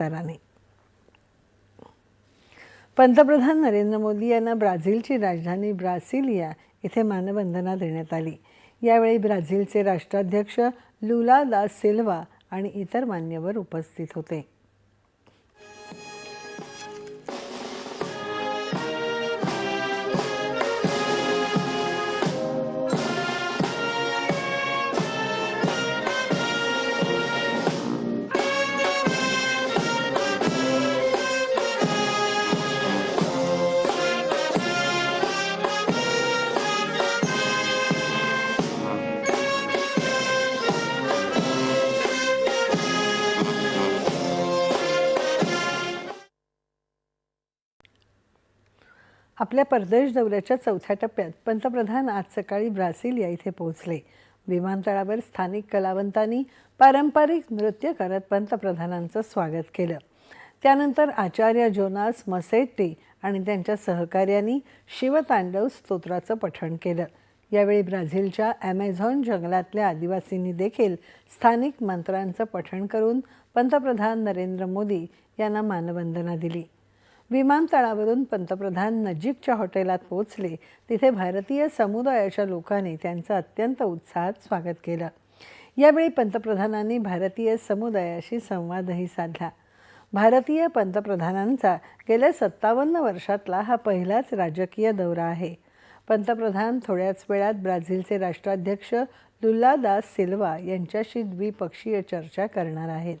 विस्ताराने पंतप्रधान नरेंद्र मोदी यांना ब्राझीलची राजधानी ब्रासिलिया इथे मानवंदना देण्यात आली. यावेळी ब्राझीलचे राष्ट्राध्यक्ष लुला दा सिल्वा आणि इतर मान्यवर उपस्थित होते. आपल्या परदेश दौऱ्याच्या चौथ्या टप्प्यात पंतप्रधान आज सकाळी ब्रासिलिया इथे पोहोचले. विमानतळावर स्थानिक कलावंतांनी पारंपरिक नृत्य करत पंतप्रधानांचं स्वागत केलं. त्यानंतर आचार्य जोनास मसेट्टी आणि त्यांच्या सहकार्यांनी शिवतांडव स्तोत्राचं पठण केलं. यावेळी ब्राझीलच्या ॲमेझॉन जंगलातल्या आदिवासींनी देखील स्थानिक मंत्रांचं पठण करून पंतप्रधान नरेंद्र मोदी यांना मानवंदना दिली. विमानतळावरून पंतप्रधान नजीकच्या हॉटेलात पोहोचले. तिथे भारतीय समुदायाच्या लोकांनी त्यांचं अत्यंत उत्साहात स्वागत केलं. यावेळी पंतप्रधानांनी भारतीय समुदायाशी संवादही साधला. भारतीय पंतप्रधानांचा गेल्या सत्तावन्न वर्षातला हा पहिलाच राजकीय दौरा आहे. पंतप्रधान थोड्याच वेळात ब्राझीलचे राष्ट्राध्यक्ष लुल्ला दास सिल्वा यांच्याशी द्विपक्षीय चर्चा करणार आहेत.